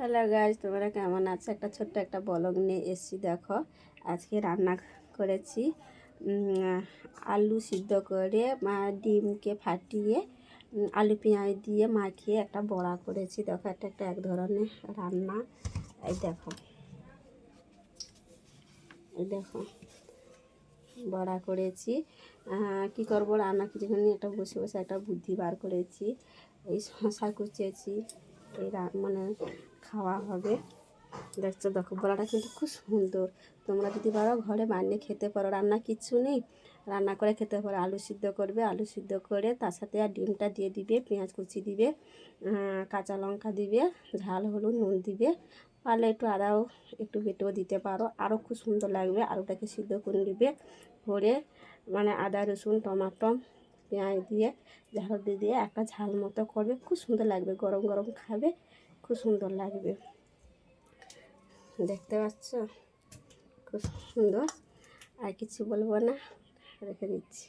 Hello guys তোমরা কেমন আছো? একটা ছোট্ট একটা বলগ নিয়ে এসছি, দেখো। আজকে রান্না করেছি আলু সিদ্ধ করে ডিমকে ফাটিয়ে আলু পেঁয়াজ দিয়ে মাখিয়ে একটা বড়া করেছি। দেখো, একটা একটা এক ধরনের রান্না। এই দেখো। এই দেখো, বড়া করেছি। কি করব? রান্না কিছুক্ষণ একটা বসে বসে একটা বুদ্ধি বার করেছি। এই শশা কুচেছি। এই মানে খাওয়া হবে। দেখছ, দেখো, বড়াটা কিন্তু খুব সুন্দর। তোমরা যদি পারো ঘরে বানিয়ে খেতে পারো। রান্না কিচ্ছু নেই। রান্না করে খেতে পারো। আলু সিদ্ধ করবে। আলু সিদ্ধ করে তার সাথে আর ডিমটা দিয়ে দিবে, পেঁয়াজ কুচি দিবে কাঁচা লঙ্কা দিবে, ঝাল, হলুদ, নুন দিবে। পারলে একটু আদাও একটু বেটেও দিতে পারো। আরও খুব সুন্দর লাগবে। আলুটাকে সিদ্ধ করে নিবে। করে মানে আদা, রসুন, টমাটো পেঁয়াজ দিয়ে, ঝাল দিয়ে দিয়ে একটা ঝাল মতো করবে। খুব সুন্দর লাগবে, গরম গরম খাবে, খুব সুন্দর লাগবে। দেখতে পাচ্ছ? খুব সুন্দর। আর কিছু বলব না, রেখে দিচ্ছি।